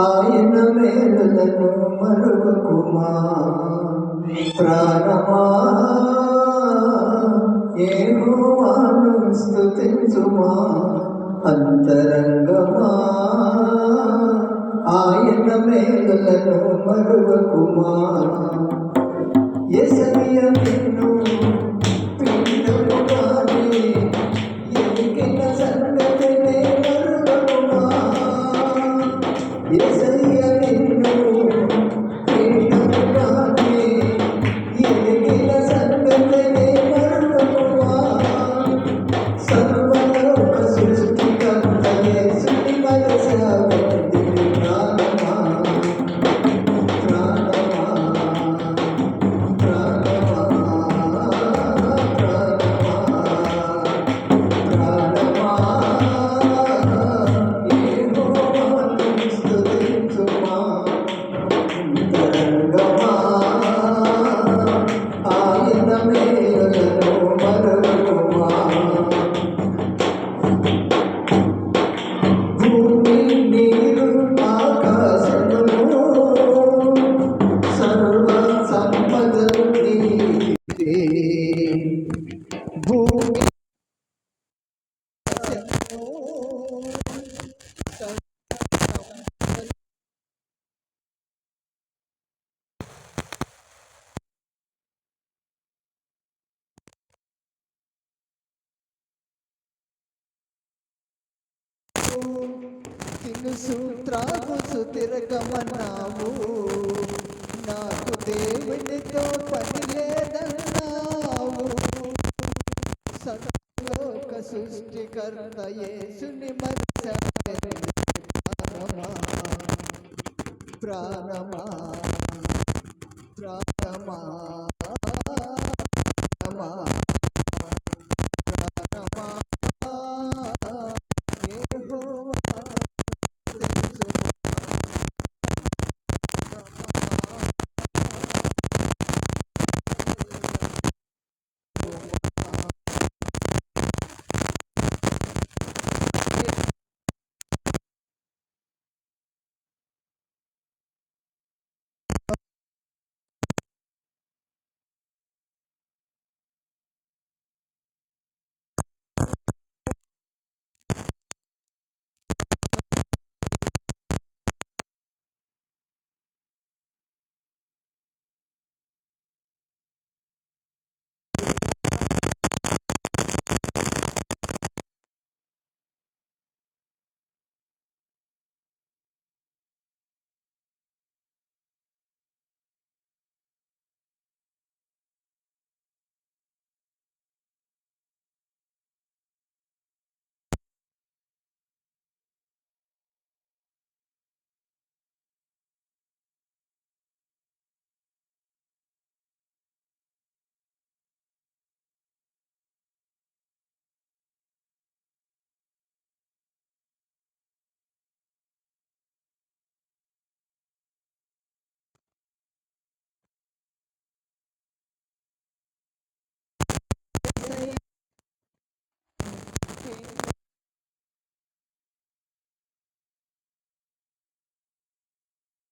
ఆయన మేలులను మరువకుమా. ప్రాణమా ఏహోవాను స్తుతించుమా అంతరంగమా ఆయన మేలులను మరువకుమా ఎసరియ తినుసు సూత్రాకు తిరగమన్నావు. నాకు దేవునితో పని లేదన్నావు. సర్వలోక సృష్టికర్త యేసుని మరచాలి ప్రాణమా? ప్రాణమా? ప్రాణమా?